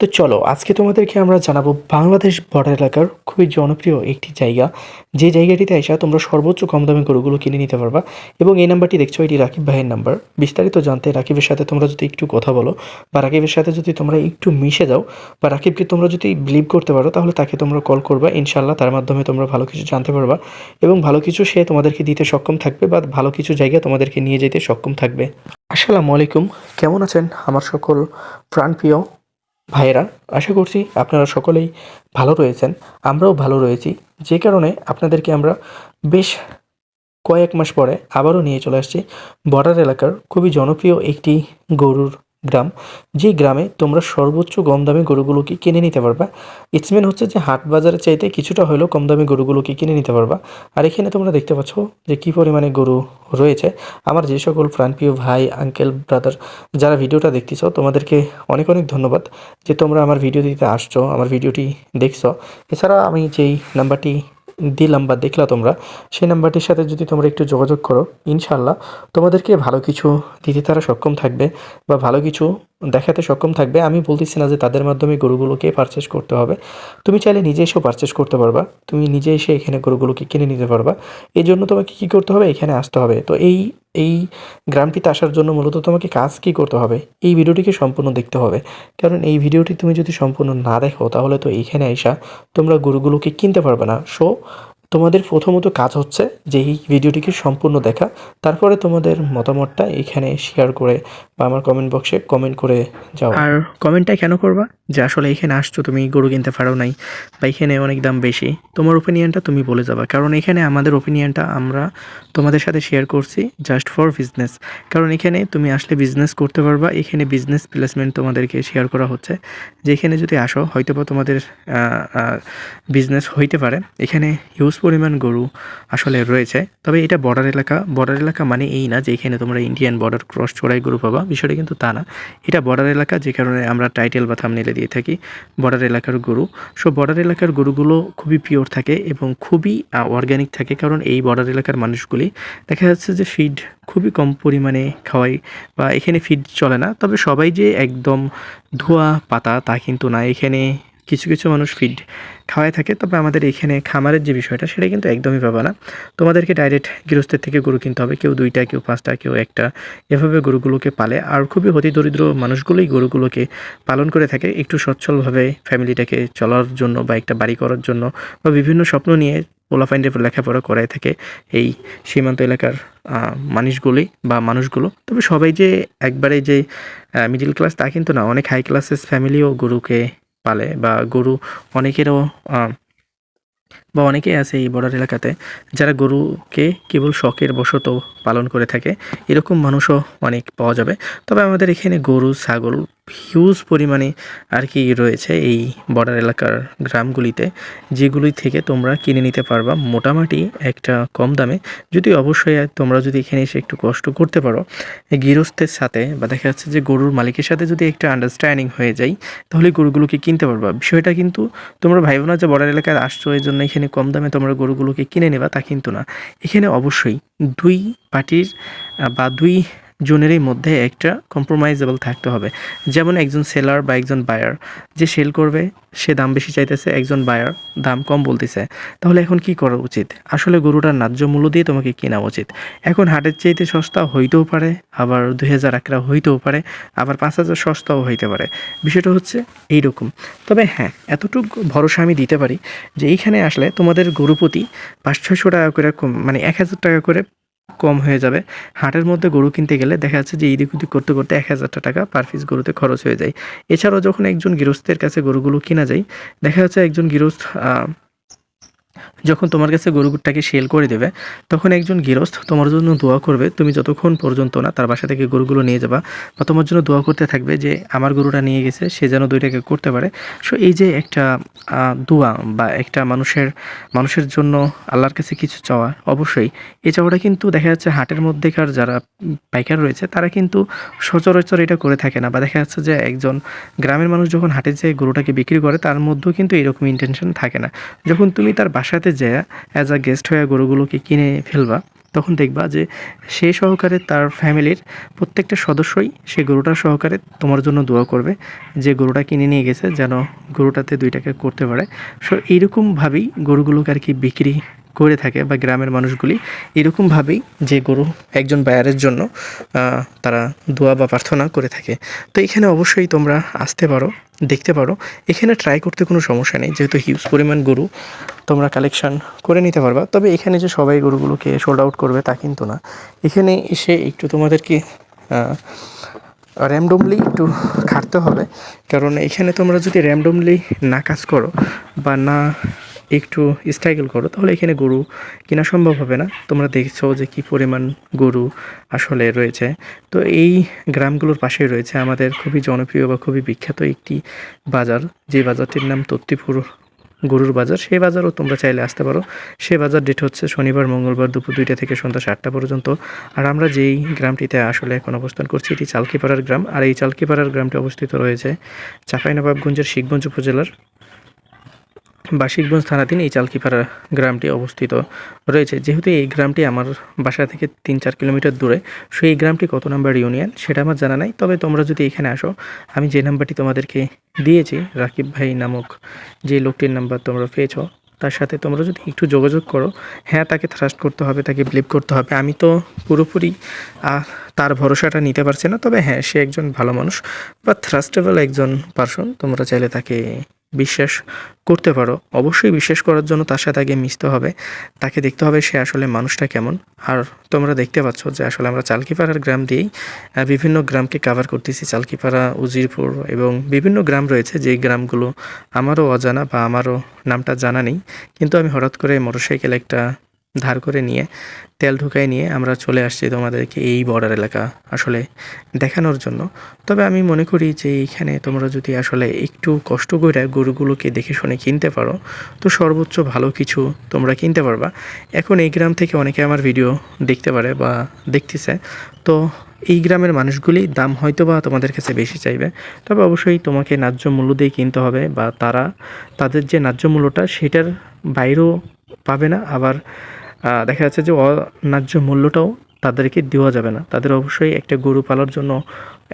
তো চলো, আজকে তোমাদেরকে আমরা জানাব বাংলাদেশ বর্ডার এলাকার খুবই জনপ্রিয় একটি জায়গা। যে জায়গাটিতে এসে তোমরা সর্বোচ্চ কম দামে গরুগুলো কিনে নিতে পারবা এবং এই নাম্বারটি দেখছ, এটি রাকিব ভাইয়ের নাম্বার বিস্তারিত জানতে রাকিবের সাথে তোমরা যদি একটু কথা বলো বা রাকিবের সাথে যদি তোমরা একটু মিশে যাও বা রাকিবকে তোমরা যদি বিলিভ করতে পারো, তাহলে তাকে তোমরা কল করবা। ইনশাল্লাহ তার মাধ্যমে তোমরা ভালো কিছু জানতে পারবা এবং ভালো কিছু সে তোমাদেরকে দিতে সক্ষম থাকবে বা ভালো কিছু জায়গা তোমাদেরকে নিয়ে যেতে সক্ষম থাকবে। আসসালামু আলাইকুম, কেমন আছেন আমার সকল প্রাণপ্রিয় ভাইয়েরা, আশা করছি আপনারা সকলেই ভালো রয়েছেন। আমরাও ভালো রয়েছি। যে কারণে আপনাদেরকে আমরা বেশ কয়েক মাস পরে আবারও নিয়ে চলে আসছি বর্ডার এলাকার খুবই জনপ্রিয় একটি গরুর গ্রাম যে গ্রামে তোমরা সর্বোচ্চ কম দামে গরুগুলোকে কিনে নিতে পারবা। ইটসমেন হচ্ছে যে হাট বাজারের চাইতে কিছুটা হলেও কম দামে গরুগুলোকে কিনে নিতে পারবা। আর এখানে তোমরা দেখতে পাচ্ছ যে কী পরিমাণে গরু রয়েছে। আমার যে সকল প্রাণপ্রিয় ভাই আঙ্কেল ব্রাদার যারা ভিডিওটা দেখতেছ, তোমাদেরকে অনেক অনেক ধন্যবাদ যে তোমরা আমার ভিডিও দিতে আসছো, আমার ভিডিওটি দেখছ। এছাড়া আমি যেই নাম্বারটি দিলাম বা দেখলা তোমরা, সেই নাম্বারটির সাথে যদি তোমরা একটু যোগাযোগ করো ইনশাল্লাহ তোমাদেরকে ভালো কিছু দিতে তারা সক্ষম থাকবে বা ভালো কিছু দেখাতে সক্ষম থাকবে। আমি বলতেছি না যে তাদের মাধ্যমে গরুগুলোকে পারচেস করতে হবে। তুমি চাইলে নিজে এসেও পারচেস করতে পারবা। তুমি নিজে এসে এখানে গরুগুলোকে কিনে নিতে পারবা। এই জন্য তোমাকে কী করতে হবে? এখানে আসতে হবে। তো এই এই গ্রামটিতে আসার জন্য মূলত তোমাকে কাজ কী করতে হবে? এই ভিডিওটিকে সম্পূর্ণ দেখতে হবে। কারণ এই ভিডিওটি তুমি যদি সম্পূর্ণ না দেখো, তাহলে তো এইখানে আসা তোমরা গরুগুলোকে কিনতে পারবে না। সো তোমাদের প্রথমত কাজ হচ্ছে যে এই ভিডিওটিকে সম্পূর্ণ দেখা। তারপরে তোমাদের মতামতটা এখানে শেয়ার করে বা আমার কমেন্ট বক্সে কমেন্ট করে যাও। আর কমেন্টটা কেন করবা? যে আসলে এখানে আসছো, তুমি গরু কিনতে পারো নাই বা এখানে অনেক দাম বেশি। তোমার ওপিনিয়নটা তুমি বলে যাবা। কারণ এখানে আমাদের ওপিনিয়নটা আমরা তোমাদের সাথে শেয়ার করছি জাস্ট ফর বিজনেস কারণ এখানে তুমি আসলে বিজনেস করতে পারবা, এখানে বিজনেস প্লেসমেন্ট তোমাদেরকে শেয়ার করা হচ্ছে। যে এখানে যদি আসো হয়তো বা তোমাদের বিজনেস হইতে পারে। এখানে হিউজ পরিমাণ গরু আসলে রয়েছে। তবে এটা বর্ডার এলাকা বর্ডার এলাকা মানে এই না যে এখানে তোমরা ইন্ডিয়ান বর্ডার ক্রস চড়াই গরু পাবা, বিষয়টা কিন্তু তা না। এটা বর্ডার এলাকা যে কারণে আমরা টাইটেল বা থামনেলে দিয়ে থাকি বর্ডার এলাকার গরু। সো বর্ডার এলাকার গরুগুলো খুবই পিওর থাকে এবং খুবই অর্গ্যানিক থাকে কারণ এই বর্ডার এলাকার মানুষগুলি দেখা যাচ্ছে যে ফিড খুবই কম পরিমাণে খাওয়াই বা এখানে ফিড চলে না। তবে সবাই যে একদম ধোয়া পাতা তা কিন্তু না। এখানে কিছু কিছু মানুষ ফিড খাওয়াই থাকে, তবে আমাদের এখানে খামারের যে বিষয়টা, সেটা কিন্তু একদমই পাবা না। তোমাদেরকে ডাইরেক্ট গৃহস্থের থেকে গরু কিনতে হবে, কেউ দুইটা, কেউ পাঁচটা, কেউ একটা। এভাবে গরুগুলোকে পালে, আর খুবই অতি দরিদ্র মানুষগুলোই গরুগুলোকে পালন করে থাকে একটু সচ্ছলভাবে ফ্যামিলিটাকে চলার জন্য বা একটা বাড়ি করার জন্য বা বিভিন্ন স্বপ্ন নিয়ে পোলাফাইন্ডের লেখাপড়া করায় থাকে এই সীমান্ত এলাকার মানুষগুলি বা মানুষগুলো। তবে সবাই যে একবারে যে মিডিল ক্লাস তা কিন্তু না, অনেক হাই ক্লাসেস ফ্যামিলিও গরুকে পালে বা গরু অনেকেরও বা অনেকেই আছে এই বর্ডার এলাকাতে যারা গরুকে কেবল শখের বশত পালন করে থাকে, এরকম মানুষও অনেক পাওয়া যাবে। তবে আমাদের এখানে গরু, ছাগল হিউজ পরিমাণে আর কি রয়েছে এই বর্ডার এলাকার গ্রামগুলিতে, যেগুলি থেকে তোমরা কিনে নিতে পারবা। মোটামুটি একটা কম দামে। যদি অবশ্যই তোমরা যদি এখানে এসে একটু কষ্ট করতে পারো, গৃহস্থের সাথে বা দেখা যাচ্ছে যে গরুর মালিকের সাথে যদি একটা আন্ডারস্ট্যান্ডিং হয়ে যায়, তাহলে গরুগুলোকে কিনতে পারবা। বিষয়টা কিন্তু তোমরা ভাইব না যে বর্ডার এলাকায় আসছো এই জন্য এখানে কম দামে তোমরা গরুগুলোকে কিনে নেবা তা কিন্তু না। এখানে অবশ্যই দুই পার্টির বা দুই জনেরই মধ্যে একটা কম্প্রোমাইজেবল থাকতে হবে। যেমন একজন সেলার বা একজন বায়ার যে সেল করবে, সে দাম বেশি চাইতেছে, একজন বায়ার দাম কম বলতেছে। তাহলে এখন কি করা উচিত? আসলে গরুটার ন্যায্য মূল্য দিয়ে তোমাকে কেনা উচিত। এখন হাটের চাইতে সস্তা হইতেও পারে, আবার দুই হাজার একরা হইতেও পারে, আবার পাঁচ হাজার সস্তাও হইতে পারে। বিষয়টা হচ্ছে এইরকম। তবে হ্যাঁ এতটুকু ভরসা আমি দিতে পারি যে এইখানে আসলে তোমাদের গরু প্রতি পাঁচ ছয়শো টাকা করে মানে এক হাজার টাকা করে কম হয়ে যাবে। হাটের মধ্যে গরু কিনতে গেলে দেখা যাচ্ছে যে এদিক ওদিক করতে করতে এক হাজারটা টাকা পার পিস গরুতে খরচ হয়ে যায়। এছাড়াও যখন একজন গৃহস্থের কাছে গরুগুলো কিনা যায়, দেখা যাচ্ছে একজন গৃহস্থ যখন তোমার কাছে গরুটাকে সেল করে দেবে, তখন একজন গৃহস্থ তোমার জন্য দোয়া করবে, তুমি যতক্ষণ পর্যন্ত না তার বাসা থেকে গরুগুলো নিয়ে যাবা, বা তোমার জন্য দোয়া করতে থাকবে যে আমার গরুটা নিয়ে গেছে, সে যেন দুইটাকে করতে পারে। সো এই যে একটা দোয়া বা একটা মানুষের মানুষের জন্য আল্লাহর কাছে কিছু চাওয়া, অবশ্যই। এই চাওয়াটা কিন্তু দেখা যাচ্ছে হাটের মধ্যেকার যারা পাইকার রয়েছে, তারা কিন্তু সচরাচর এটা করে থাকে না, বা দেখা যাচ্ছে যে একজন গ্রামের মানুষ যখন হাটে যে গরুটাকে বিক্রি করে, তার মধ্যেও কিন্তু এরকম ইন্টেনশন থাকে না। যখন তুমি তার বাসাতে যায় অ্যাজ আ গেস্ট হয়ে গরুগুলোকে কিনে ফেলবা, তখন দেখবা যে সে সহকারে তার ফ্যামিলির প্রত্যেকটা সদস্যই সে গরুটার সহকারে তোমার জন্য দোয়া করবে, যে গরুটা কিনে নিয়ে গেছে যেন গরুটাতে দুই টাকা করতে পারে। সো এইরকমভাবেই গরুগুলোকে আর কি বিক্রি করে থাকে বা গ্রামের মানুষগুলি এরকমভাবেই যে গরু একজন বায়ারের জন্য তারা দোয়া বা প্রার্থনা করে থাকে। তো এখানে অবশ্যই তোমরা আসতে পারো, দেখতে পারো। এখানে ট্রাই করতে কোনো সমস্যা নেই, যেহেতু হিউজ পরিমাণ গরু, তোমরা কালেকশন করে নিতে পারবা। তবে এখানে যে সবাই গরুগুলোকে সোল্ড আউট করবে তা কিন্তু না। এখানে এসে একটু তোমাদেরকে র্যামডমলি একটু খাটতে হবে। কারণ এখানে তোমরা যদি র্যামডমলি না কাজ করো বা না একটু স্ট্রাগল করো, তাহলে এখানে গরু কেনা সম্ভব হবে না। তোমরা দেখছ যে কি পরিমাণ গরু আসলে রয়েছে। তো এই গ্রামগুলোর পাশেই রয়েছে আমাদের খুবই জনপ্রিয় বা খুবই বিখ্যাত একটি বাজার। যে বাজারটির নাম তত্তিপুর গরুর বাজার। সেই বাজারও তোমরা চাইলে আসতে পারো। সে বাজার ডেট হচ্ছে শনিবার, মঙ্গলবার দুপুর দুইটা থেকে সন্ধ্যা সাতটা পর্যন্ত। আর আমরা যেই গ্রামটিতে আসলে এখন অবস্থান করছি, এটি চালকিপাড়ার গ্রাম। আর এই চালকিপাড়ার গ্রামটি অবস্থিত রয়েছে চাঁপাইনবাবগঞ্জের শিখগঞ্জ উপজেলার বাসিকগঞ্জ থানাধীন এই চালকিপাড়া গ্রামটি অবস্থিত রয়েছে। যেহেতু এই গ্রামটি আমার বাসা থেকে তিন চার কিলোমিটার দূরে সো এই গ্রামটি কত নাম্বার ইউনিয়ন সেটা আমার জানা নাই। তবে তোমরা যদি এখানে আসো, আমি যে নাম্বারটি তোমাদেরকে দিয়েছি, রাকিব ভাই নামক যে লোকটির নাম্বার তোমরা পেয়েছ, তার সাথে তোমরা যদি একটু যোগাযোগ করো হ্যাঁ তাকে থ্রাস্ট করতে হবে, তাকে বিলিভ করতে হবে। আমি তো পুরোপুরি তার ভরসাটা নিতে পারছি না, তবে হ্যাঁ সে একজন ভালো মানুষ বা থ্রাস্টেবল একজন পার্সন তোমরা চাইলে তাকে বিশ্বাস করতে পারো। অবশ্যই বিশ্বাস করার জন্য তার সাথে আগে মিশতে হবে। তাকে দেখতে হবে সে আসলে মানুষটা কেমন। আর তোমরা দেখতে পাচ্ছ যে আসলে আমরা চালকিপাড়ার গ্রাম দিয়েই বিভিন্ন গ্রামকে কাভার করতেছি। চালকিপাড়া, উজিরপুর এবং বিভিন্ন গ্রাম রয়েছে। যে গ্রামগুলো আমারও অজানা বা আমারও নামটা জানা নেই। কিন্তু আমি হঠাৎ করে মোটরসাইকেল একটা ধার করে নিয়ে, তেল ঢুকাই নিয়ে আমরা চলে আসছি তোমাদেরকে এই বর্ডার এলাকা আসলে দেখানোর জন্য। তবে আমি মনে করি যে এইখানে তোমরা যদি আসলে একটু কষ্ট করে গরুগুলোকে দেখে শুনে কিনতে পারো, তো সর্বোচ্চ ভালো কিছু তোমরা কিনতে পারবা। এখন এই গ্রাম থেকে অনেকে আমার ভিডিও দেখতে পারে বা দেখতেছে। তো এই গ্রামের মানুষগুলি দাম হয়তো বা তোমাদের কাছে বেশি চাইবে, তবে অবশ্যই তোমাকে ন্যায্য মূল্য দিয়ে কিনতে হবে বা তারা, তাদের যে ন্যায্য মূল্যটা সেটার বাইরেও পাবে না, আবার দেখা যাচ্ছে যে অন্যায্য মূল্যটাও তাদেরকে দেওয়া যাবে না। তাদের অবশ্যই একটা গরু পালার জন্য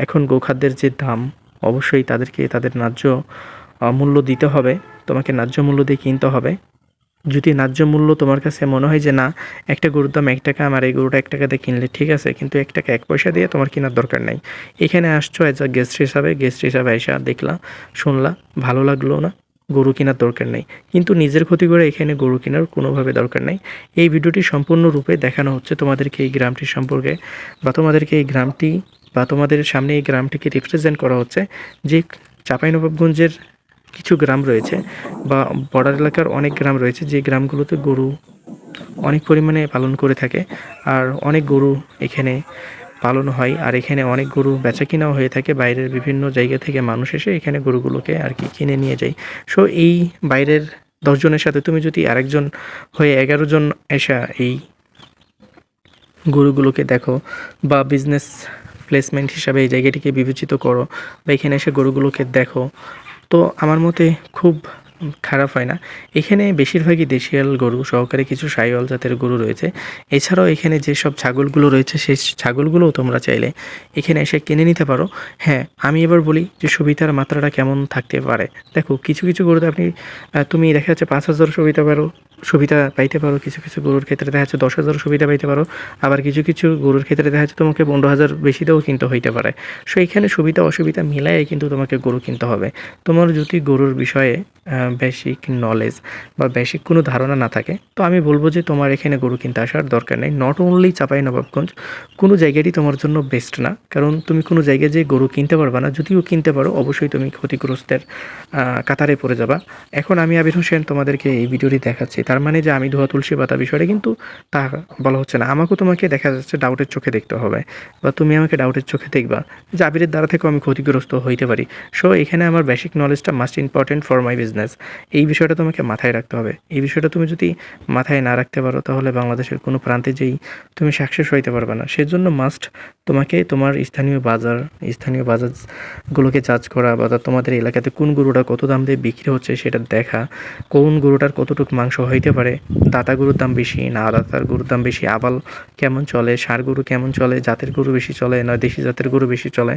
এখন গোখাদ্যের যে দাম, অবশ্যই তাদেরকে তাদের ন্যায্য মূল্য দিতে হবে। তোমাকে ন্যায্য মূল্য দিয়ে কিনতে হবে। যদি ন্যায্য মূল্য তোমার কাছে মনে হয় যে না, একটা গরুর দাম এক টাকা, আমার এই গরুটা এক টাকাতে কিনলে ঠিক আছে, কিন্তু এক টাকা এক পয়সা দিয়ে তোমার কেনার দরকার নাই। এখানে আসছো অ্যাজ আ গেস্ট হিসাবে গেস্ট হিসাবে এসে দেখলা, শুনলা, ভালো লাগল না? গরু কেনার দরকার নেই। কিন্তু নিজের ক্ষতি করে এখানে গরু কেনার কোনোভাবে দরকার নেই। এই ভিডিওটি সম্পূর্ণরূপে দেখানো হচ্ছে তোমাদেরকে এই গ্রামটির সম্পর্কে বা তোমাদেরকে এই গ্রামটি বা তোমাদের সামনে এই গ্রামটিকে রিপ্রেজেন্ট করা হচ্ছে। যে চাঁপাইনবাবগঞ্জের কিছু গ্রাম রয়েছে বা বর্ডার এলাকার অনেক গ্রাম রয়েছে, যে গ্রামগুলোতে গরু অনেক পরিমাণে পালন করে থাকে। আর অনেক গরু এখানে পালন হয়। আর এখানে অনেক গরু বেচা কিনাও হয়ে থাকে। বাইরের বিভিন্ন জায়গা থেকে মানুষ এসে এখানে গরুগুলোকে আর কি কিনে নিয়ে যায়। সো এই বাইরের দশজনের সাথে তুমি যদি আরেকজন হয়ে এগারো জন এসা এই গরুগুলোকে দেখো বা বিজনেস প্লেসমেন্ট হিসাবে এই জায়গাটিকে বিবেচিত করো বা এখানে এসে গরুগুলোকে দেখো, তো আমার মতে খুব খারাপ হয় না। এখানে বেশিরভাগই দেশিয়াল গরু, সহকারে কিছু সাইওয়াল জাতের গরু রয়েছে। এছাড়াও এখানে যেসব ছাগলগুলো রয়েছে, সেই ছাগলগুলোও তোমরা চাইলে এখানে এসে কিনে নিতে পারো। হ্যাঁ আমি এবার বলি যে সুবিধার মাত্রাটা কেমন থাকতে পারে। দেখো, কিছু কিছু গরুতে আপনি তুমি দেখা যাচ্ছে পাঁচ হাজার সুবিধা পারো, সুবিধা পাইতে পারো। কিছু কিছু গরুর ক্ষেত্রে দেখা যাচ্ছে দশ হাজার সুবিধা পাইতে পারো। আবার কিছু কিছু গরুর ক্ষেত্রে দেখা যাচ্ছে তোমাকে পনেরো হাজার বেশিতেও কিনতে হইতে পারে। সো এখানে সুবিধা, অসুবিধা মিলাই কিন্তু তোমাকে গরু কিনতে হবে। তোমার যদি গরুর বিষয়ে বেসিক নলেজ বা বেসিক কোনো ধারণা না থাকে, তো আমি বলব যে তোমার এখানে গরু কিনতে আসার দরকার নেই। নট অনলি চাপাই নবাবগঞ্জ কোনো জায়গারই তোমার জন্য বেস্ট না। কারণ তুমি কোনো জায়গায় যে গরু কিনতে পারবা না। যদিও কিনতে পারো, অবশ্যই তুমি ক্ষতিগ্রস্তের কাতারে পড়ে যাবা। এখন আমি আবির হোসেন তোমাদেরকে এই ভিডিওটি দেখাচ্ছি। তার মানে যে আমি ধোয়া তুলসী পাতা বিষয়টা কিন্তু তা বলা হচ্ছে না। আমাকেও তোমাকে দেখা যাচ্ছে ডাউটের চোখে দেখতে হবে। বা তুমি আমাকে ডাউটের চোখে দেখবা যে আবিরের দ্বারা থেকেও আমি ক্ষতিগ্রস্ত হইতে পারি। সো এখানে আমার basic নলেজটা must important for my business এই বিষয়টা তোমাকে মাথায় রাখতে হবে। এই বিষয়টা তুমি যদি মাথায় না রাখতে পারো, তাহলে বাংলাদেশের কোনো প্রান্তে যেই তুমি সাকসেস হইতে পারবে না। সেজন্য মাস্ট তোমাকে তোমার স্থানীয় বাজার, স্থানীয় বাজারগুলোকে যাচ করা বা তোমাদের এলাকাতে কোন গরুটা কত দাম দিয়ে বিক্রি হচ্ছে সেটা দেখা। কোন গরুটার কতটুকু মাংস হইতে পারে দাতা গরুর দাম বেশি না দাতার গরুর দাম বেশি, আবাল কেমন চলে, সার গরু কেমন চলে, জাতের গরু বেশি চলে না দেশি জাতের গরু বেশি চলে,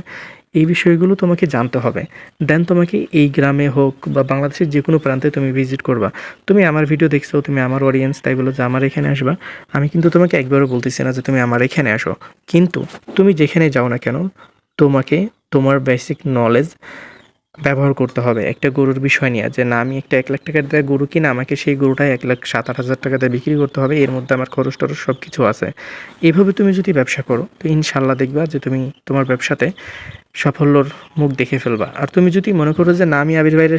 এই বিষয়গুলো তোমাকে জানতে হবে। দেন তোমাকে এই গ্রামে হোক বা বাংলাদেশের যে কোনো প্রান্তে তুমি ভিজিট করবা। তুমি আমার ভিডিও দেখছ, তুমি আমার অডিয়েন্স তাই বলো যে আমার এখানে আসবা। আমি কিন্তু তোমাকে একবারও বলতেছি না যে তুমি আমার এখানে আসো। কিন্তু তুমি যেখানে যাও না কেন, তোমাকে তোমার বেসিক নলেজ ব্যবহার করতে হবে। একটা গরুর বিষয় নিয়ে, যে না, আমি একটা এক লাখ টাকার দিয়ে গরু কিনা, আমাকে সেই গরুটাই এক লাখ সাত আট হাজার টাকা দিয়ে বিক্রি করতে হবে, এর মধ্যে আমার খরচ টরচ সব কিছু আছে। এইভাবে তুমি যদি ব্যবসা করো, তো ইনশাল্লাহ দেখবা যে তুমি তোমার ব্যবসাতে সাফল্যর মুখ দেখে ফেলবা। আর তুমি যদি মনে করো যে, না, আমি আবির ভাইয়ের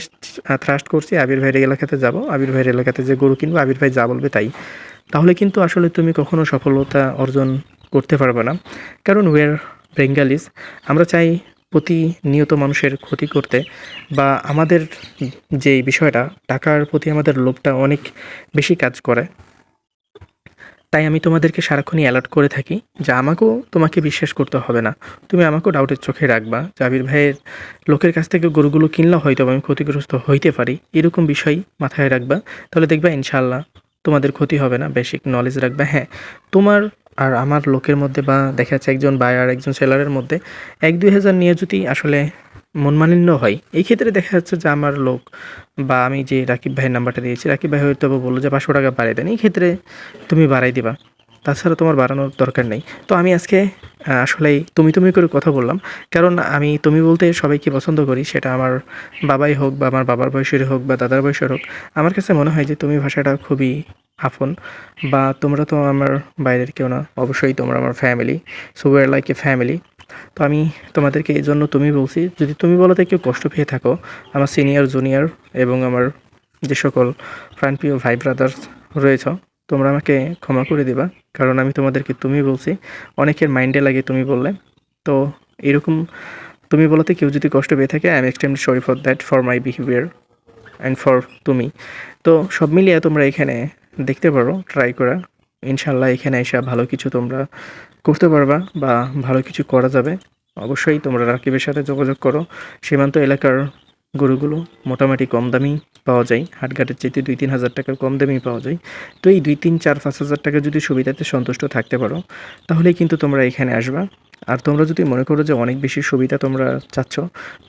থ্রাস্ট করছি, আবির ভাইয়ের এলাকাতে যাব, আবির ভাইয়ের এলাকাতে যে গরু কিনবো, আবির ভাই যা বলবে তাই। তাহলে কিন্তু আসলে তুমি কখনো সফলতা অর্জন করতে পারবে না। কারণ ওয়ের বেঙ্গালিস আমরা চাই প্রতিনিয়ত মানুষের ক্ষতি করতে বা আমাদের যে বিষয়টা, টাকার প্রতি আমাদের লোভটা অনেক বেশি কাজ করে। তাই আমি তোমাদেরকে সারাক্ষণই অ্যালার্ট করে থাকি যে আমাকেও তোমাকে বিশ্বাস করতে হবে না। তুমি আমাকেও ডাউটের চোখে রাখবা। জাবির ভাইয়ের লোকের কাছ থেকে গরুগুলো কিনলেও হয়তো আমি ক্ষতিগ্রস্ত হইতে পারি। এরকম বিষয় মাথায় রাখবা। তাহলে দেখবা ইনশাল্লাহ তোমাদের ক্ষতি হবে না। বেসিক নলেজ রাখবা। হ্যাঁ তোমার আর আমার লোকের মধ্যে বা দেখা যাচ্ছে একজন বায়ার একজন সেলারের মধ্যে এক দুই হাজার নিয়ে যদি আসলে মনমালিন্য হয়, এই ক্ষেত্রে দেখা যাচ্ছে যে আমার লোক বা আমি যে রাকিব ভাইয়ের নাম্বারটা দিয়েছি, রাকিব ভাই হয়তো বলল যে পাঁচশো টাকা বাড়াই দেন, এই ক্ষেত্রে তুমি বাড়াই দিবা। তাছাড়া তোমার বাড়ানোর দরকার নেই। তো আমি আজকে আসলেই তুমি তুমি করে কথা বললাম। কারণ আমি তুমি বলতে সবাইকে পছন্দ করি, সেটা আমার বাবাই হোক বা আমার বাবার বয়সের হোক বা দাদার বয়সের হোক। আমার কাছে মনে হয় যে তুমি ভাষাটা খুবই আপন বা তোমরা তো আমার বাইরের কেউ না, অবশ্যই তোমরা আমার family so were like a family তো আমি তোমাদেরকে এই জন্য তুমি বলছি, যদি তুমি বলতে কেউ কষ্ট পেয়ে থাকো, আমার সিনিয়র জুনিয়র এবং আমার যে সকল প্রাণপ্রিয় ভাই ব্রাদার্স রয়েছ তোমরা আমাকে ক্ষমা করে দিবা, কারণ আমি তোমাদেরকে তুমি বলছি। অনেকের মাইন্ডে লাগে তুমি বললে। তো এরকম তুমি বলতে কেউ যদি কষ্ট পেয়ে থাকে I am extremely sorry for that for my behaviour and for তুমি। তো সব মিলিয়ে তোমরা এখানে দেখতে পারো ট্রাই করা। ইনশাল্লাহ এখানে এসে ভালো কিছু তোমরা করতে পারবা বা ভালো কিছু করা যাবে। অবশ্যই তোমরা রাকিবের সাথে যোগাযোগ করো। সীমান্ত এলাকার গরুগুলো মোটামুটি কম দামি পাওয়া যায়। হাটঘাটের চেয়ে দুই তিন হাজার টাকা কম দামি পাওয়া যায়। তো এই দুই তিন চার পাঁচ হাজার টাকা যদি সুবিধাতে সন্তুষ্ট থাকতে পারো, তাহলেই কিন্তু তোমরা এখানে আসবা। আর তোমরা যদি মনে করো যে অনেক বেশি সুবিধা তোমরা চাচ্ছ,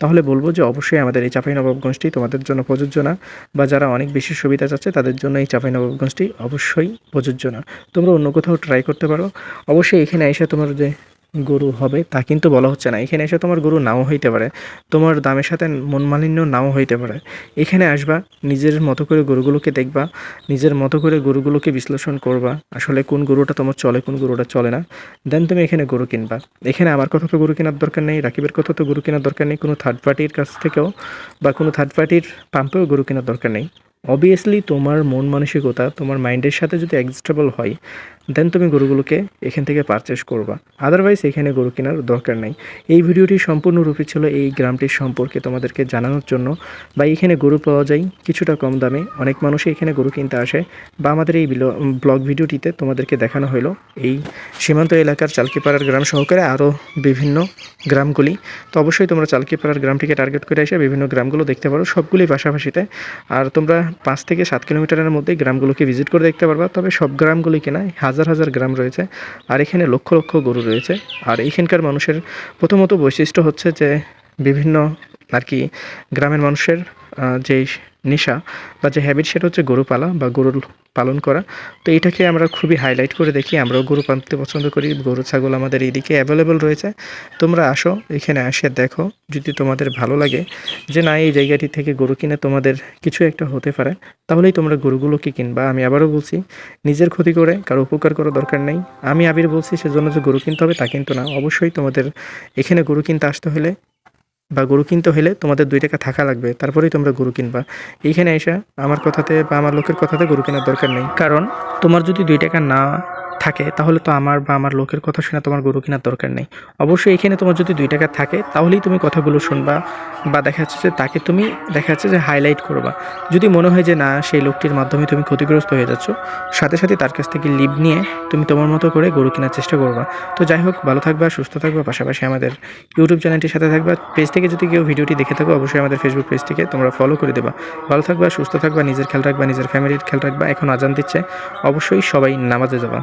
তাহলে বলব যে অবশ্যই আমাদের এই চাপাই চাঁপাইনবাবগঞ্জটি তোমাদের জন্য প্রযোজ্য না। বা যারা অনেক বেশি সুবিধা চাচ্ছে, তাদের জন্য এই চাঁপাইনবাবগঞ্জটি অবশ্যই প্রযোজ্য না। তোমরা অন্য কোথাও ট্রাই করতে পারো। অবশ্যই এখানে এসে তোমার যে গরু হবে, তা কিন্তু বলা হচ্ছে না। এখানে এসে তোমার গরু নাও হইতে পারে। তোমার দামের সাথে মনমালিন্য নাও হইতে পারে। এখানে আসবা, নিজের মতো করে গরুগুলোকে দেখবা, নিজের মতো করে গরুগুলোকে বিশ্লেষণ করবা, আসলে কোন গরুটা তোমার চলে, কোন গরুটা চলে না। দেন তুমি এখানে গরু কিনবা। এখানে আমার কথা তো গরু কেনার দরকার নেই, রাকিবের কথা তো গরু কেনার দরকার নেই, কোনো থার্ড পার্টির কাছ থেকেও বা কোনো থার্ড পার্টির পাম্পেও গরু কেনার দরকার নেই। অবভিয়াসলি তোমার মন মানসিকতা, তোমার মাইন্ডের সাথে যদি অ্যাডজাস্টেবল হয় দেন তুমি গরুগুলোকে এখান থেকে পারচেস করবা। আদারওয়াইজ এখানে গরু কেনার দরকার নেই। এই ভিডিওটি সম্পূর্ণরূপে ছিল এই গ্রামটির সম্পর্কে তোমাদেরকে জানানোর জন্য। বা এখানে গরু পাওয়া যায় কিছুটা কম দামে। অনেক মানুষই এখানে গরু কিনতে আসে। বা আমাদের এই ব্লগ ভিডিওটিতে তোমাদেরকে দেখানো হলো। এই সীমান্ত এলাকার চালকিপাড়ার গ্রাম সহকারে আরও বিভিন্ন গ্রামগুলি। তো অবশ্যই তোমরা চালকিপাড়ার গ্রামটিকে টার্গেট করে এসে বিভিন্ন গ্রামগুলো দেখতে পারো। সবগুলি পাশাপাশিতে। আর তোমরা পাঁচ থেকে সাত কিলোমিটারের মধ্যে গ্রামগুলোকে ভিজিট করে দেখতে পারবা। তবে সব গ্রামগুলি কেনায় হাজার হাজার হাজার গ্রাম রয়েছে, আর এখানে লক্ষ লক্ষ গরু রয়েছে। আর এইখানকার মানুষের প্রথমত বৈশিষ্ট্য হচ্ছে যে বিভিন্ন আর কি গ্রামের মানুষের যে নেশা বা যে হ্যাবিট সেটা হচ্ছে গরু পালা বা গরুর পালন করা। তো এটাকে আমরা খুবই হাইলাইট করে দেখি, আমরাও গরু পালতে পছন্দ করি, গরু, ছাগল আমাদের এইদিকে অ্যাভেলেবেল রয়েছে। তোমরা আসো, এখানে আসে দেখো, যদি তোমাদের ভালো লাগে যে না, এই জায়গাটি থেকে গরু কিনে তোমাদের কিছু একটা হতে পারে, তাহলেই তোমরা গরুগুলোকে কিনবা। আমি আবারও বলছি, নিজের ক্ষতি করে, কারও উপকার করার দরকার নেই। আমি আবির বলছি, সেজন্য যে গরু কিনতে হবে তা কিন্তু না। অবশ্যই তোমাদের এখানে গরু কিনতে আসতে হলে বা গরু কিনতে হলে তোমাদের দুই টাকা থাকা লাগবে, তারপরেই তোমরা গরু কিনবা। এইখানে এসে আমার কথাতে বা আমার লোকের কথাতে গরু কেনার দরকার নেই। কারণ তোমার যদি দুই টাকা না থাকে, তাহলে তো আমার বা আমার লোকের কথা শুনে তোমার গরু কেনার দরকার নেই। অবশ্যই এখানে তোমার যদি দুই টাকা থাকে, তাহলেই তুমি কথাগুলো শুনবা বা দেখা যাচ্ছে যে তাকে তুমি, দেখা যাচ্ছে যে হাইলাইট করবা। যদি মনে হয় যে না, সেই লোকটির মাধ্যমে তুমি ক্ষতিগ্রস্ত হয়ে যাচ্ছ, সাথে সাথে তার কাছ থেকে লিভ নিয়ে তুমি তোমার মতো করে গরু কেনার চেষ্টা করবা। তো যাই হোক, ভালো থাকবা, সুস্থ থাকবা, পাশাপাশি আমাদের ইউটিউব চ্যানেলটির সাথে থাকবা। পেজ থেকে যদি কেউ ভিডিওটি দেখে থাকো, অবশ্যই আমাদের ফেসবুক পেজ থেকে তোমরা ফলো করে দেবা। ভালো থাকবা, সুস্থ থাকবা, নিজের খেয়াল রাখবা, নিজের ফ্যামিলির খেয়াল রাখবা। এখন আজান দিচ্ছে। অবশ্যই সবাই নামাজে যাবা।